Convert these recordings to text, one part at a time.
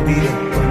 ആതിരപ്പൊൻ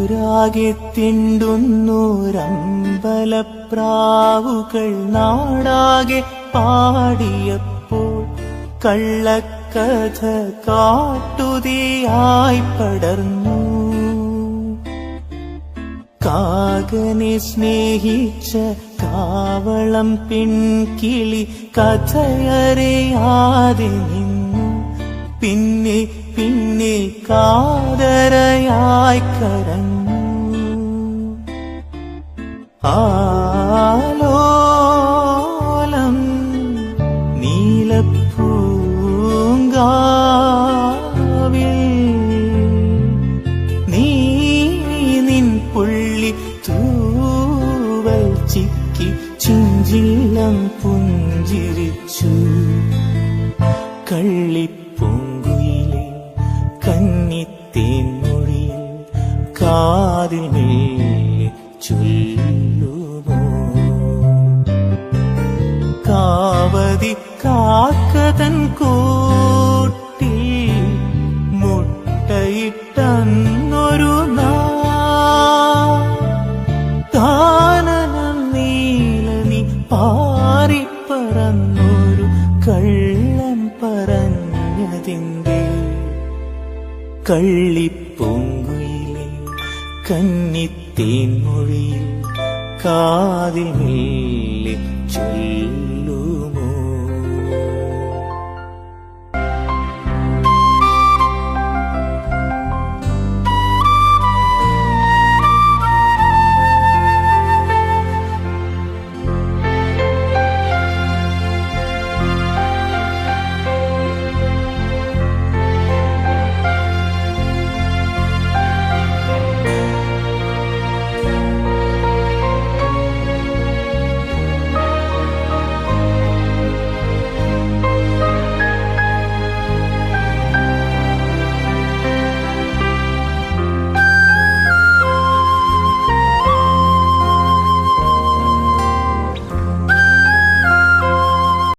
ഊരാകെ തിണ്ടുന്നൂരമ്പലപ്രാവുകൾ നാടാകെ പാടിയപ്പോൾ കള്ളക്കഥ കാട്ടുതിയായി പടർന്നു. കാകനെ സ്നേഹിച്ച കാവളം പിൻകിളി കഥയറിയാതെ നിന്നു പിന്നെ പിന്നെ കാതരയായി കരഞ്ഞു. ആലോലം നീലപ്പൂങ്കാവിൽ നീ നിൻ പുള്ളി തൂവൽ ചിക്കി ചിഞ്ചില്ലം പുഞ്ചിരിച്ചു. കള്ളിപ്പൂങ്കുയിലെ കന്നിത്തേൻ മൊഴിയിൽ കാതിൽ മെല്ലെ ചൊല്ലുമോ? കാവതി കാക്കതൻ കൂട്ടിൽ മുട്ടയിട്ടന്നൊരു നാ. കാനനം നീലനി പാറിപ്പറന്നൊരു കള്ളം പറഞ്ഞതിന്റെ കള്ളിപ്പൂങ്കുയിലെ കന്നിത്തേൻ മൊഴിയിൽ കാതിൽ മെല്ലെ